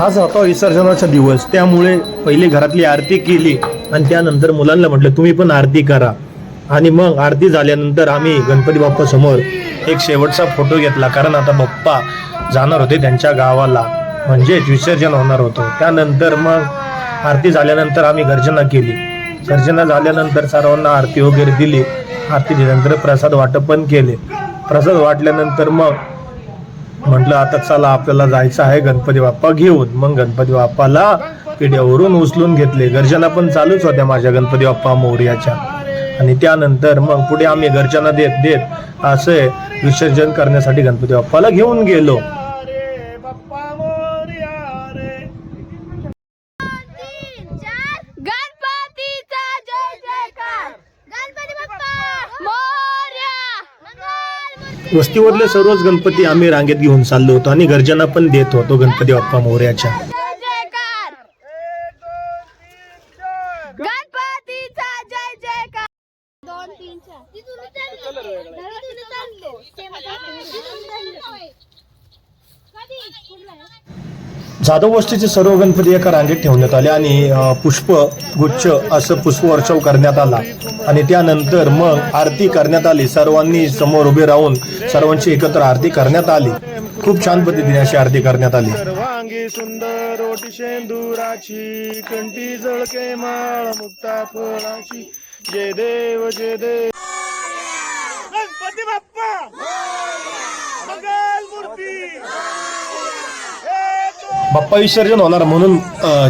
आज होता विसर्जनाचा दिवस त्यामुळे पहिले घरातली आरती केली आणि त्यानंतर मुलांना म्हटलं तुम्ही पण आरती करा. आणि मग आरती झाल्यानंतर आम्ही गणपती बाप्पा समोर एक शेवटचा फोटो घेतला कारण आता बाप्पा जाणार होते त्यांच्या गावाला. म्हणजेच विसर्जन होणार होतं. त्यानंतर मग आरती झाल्यानंतर आम्ही गर्जना केली. गर्जना झाल्यानंतर सर्वांना आरती वगैरे दिली. आरती दिल्यानंतर प्रसाद वाटप पण केले. प्रसाद वाटल्यानंतर मग म्हटलं आता चला आपल्याला जायचं आहे गणपती बाप्पा घेऊन. मग गणपती बाप्पाला पिढ्यावरून उचलून घेतले. गर्जना पण चालूच होत्या माझ्या गणपती बाप्पा मोर्याच्या. आणि त्यानंतर मग पुढे आम्ही गर्जना देत देत असे विसर्जन करण्यासाठी गणपती बाप्पाला घेऊन गेलो गणपतीचा जय जयकार गणपती बाप्पा मोरया मंगल वस्तीवरले सर्वच गणपती आम्ही रांगेत घेऊन चाललो होतो आणि गर्जना पण देत होतो गणपती बाप्पा मोर्याच्या. जाधव वस्तीचे सर्व गणपती एका रांगेत ठेवण्यात आले आणि पुष्प गुच्छ असं पुष्पवर्षाव करण्यात आला. आणि त्यानंतर मग आरती करण्यात आली. सर्वांनी समोर उभे राहून सर्वांची एकत्र आरती करण्यात आली. खूप छान पद्धतीने अशी आरती करण्यात आली. सर्वांगी सुंदर ओटी शेंदुराची कंठी जळके माळ मुक्ता फळाची जय देव जय देव. गणपती बाप्पा! बाप्पा विसर्जन होणार म्हणून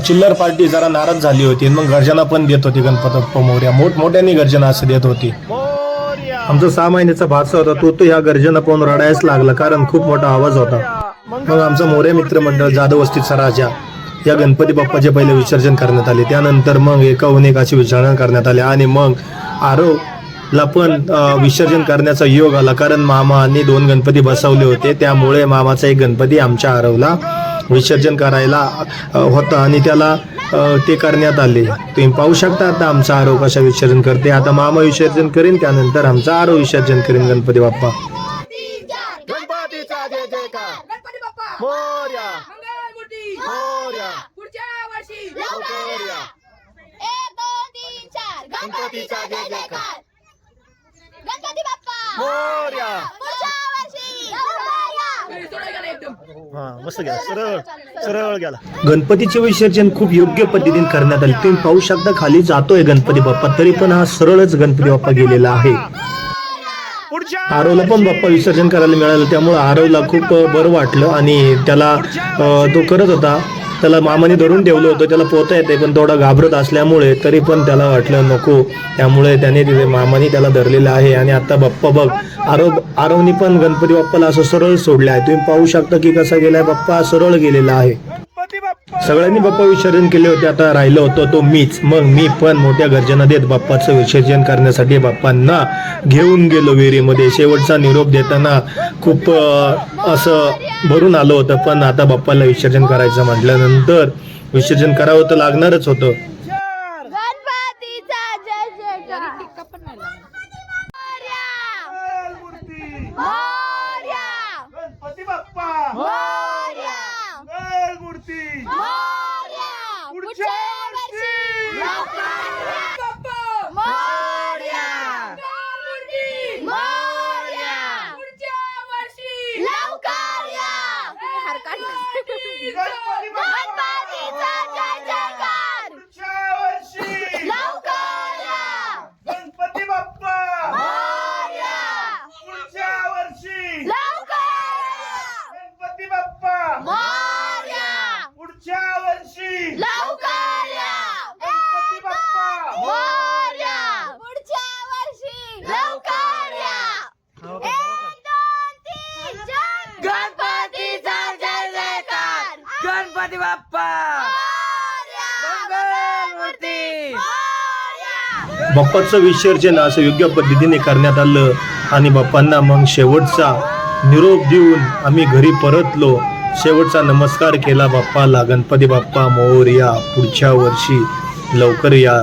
चिल्लर पार्टी जरा नाराज झाली होती. मग गर्जना पण देत होती गणपती मोर्या मोठमोठ्याने गर्जना असं देत होती. आमचा सहा महिन्याचा भाचा होता. तो तो ह्या गर्जना पाहून रडायच लागला कारण खूप मोठा आवाज होता. मग आमचं मोर्या मित्रमंडळ जाधव वस्तीचा राजा या गणपती बाप्पाचे पहिले विसर्जन करण्यात आले. त्यानंतर मग एकाहून एक असे विसर्जन करण्यात आले आणि मग आरो ला पण विसर्जन करण्याचा योग आला. कारण मामाने दोन गणपती बसवले होते. त्यामुळे मामाचा एक गणपती आमच्या आरवला विसर्जन करायला होता आणि त्याला ते करण्यात आले. तुम्ही पाहू शकता आता आमचा आरव कशा विसर्जन करते. आता मामा विसर्जन करेन त्यानंतर आमचा आरव विसर्जन करेन गणपती बाप्पा. गणपतीचा जय जयकार. गणपती बाप्पा. मोर्या मंगलमूर्ती मोर्या पुढच्या वर्षी मोर्या एक दोन तीन चार गणपतीचा जय जयकार गणपती बाप्पा मोर्या पुढच्या वर्षी लवकर या. हा मस्त गेला. सरळ सरळ गेला. गणपतीचे विसर्जन खूप योग्य पद्धतीने करण्यात आले. तुम्ही पाहू शकता खाली जातोय गणपती बाप्पा तरी पण हा सरळच गणपती बाप्पा गेलेला आहे. आरवला पण बाप्पा विसर्जन करायला मिळालं त्यामुळे आरवला खूप बरं वाटलं आणि त्याला तो करत होता. त्याला मामाने धरून ठेवलं होतं त्याला पोहता येते पण थोडा घाबरत असल्यामुळे तरी पण त्याला वाटलं नको. त्यामुळे त्याने तिथे मामाने त्याला धरलेलं आहे. आणि आता बाप्पा बघ आरव आरवनी पण गणपती बाप्पाला असं सरळ सोडलं आहे तुम्ही पाहू शकता की कसा गेलाय बाप्पा सरळ गेलेला आहे. सगळ्यांनी बाप्पा विसर्जन केले होते आता राहिलं होतं तो मीच. मग मी पण मोठ्या गर्जना देत बाप्पाचं विसर्जन करण्यासाठी बाप्पांना घेऊन गेलो विहिरीमध्ये. शेवटचा निरोप देताना खूप असं भरून आलं होतं पण आता बाप्पाला विसर्जन करायचं म्हटल्यानंतर विसर्जन करावं तर लागणारच होतं चार गणपतीचा जय जयकार मोरया. मूर्ती मोरया. गणपती बाप्पा मोरया. मूर्ती मोरया. पुढच्या वर्षी लवकर या. मोरया. मोरया. लवकर या. गणपती बाप्पा गणपतीचा जय जयकार पुढच्या वर्षी लवकर या. गणपती बाप्पा मोरया. पुढच्या वर्षी लवकर या. गणपती बाप्पा मोरया. पुढच्या वर्षी लवकर या. गणपती बाप्पा मोरया. पुढच्या वर्षी लवकर या. एक, दोन, तीन, जय. गणपतीचा जय जयकार गणपती बाप्पा. बाप्पाचं विसर्जन असं योग्य पद्धतीने करण्यात आलं आणि बाप्पांना मग शेवटचा निरोप देऊन आम्ही घरी परतलो. शेवटचा नमस्कार केला बाप्पाला गणपती बाप्पा मोर या पुढच्या वर्षी लवकर या.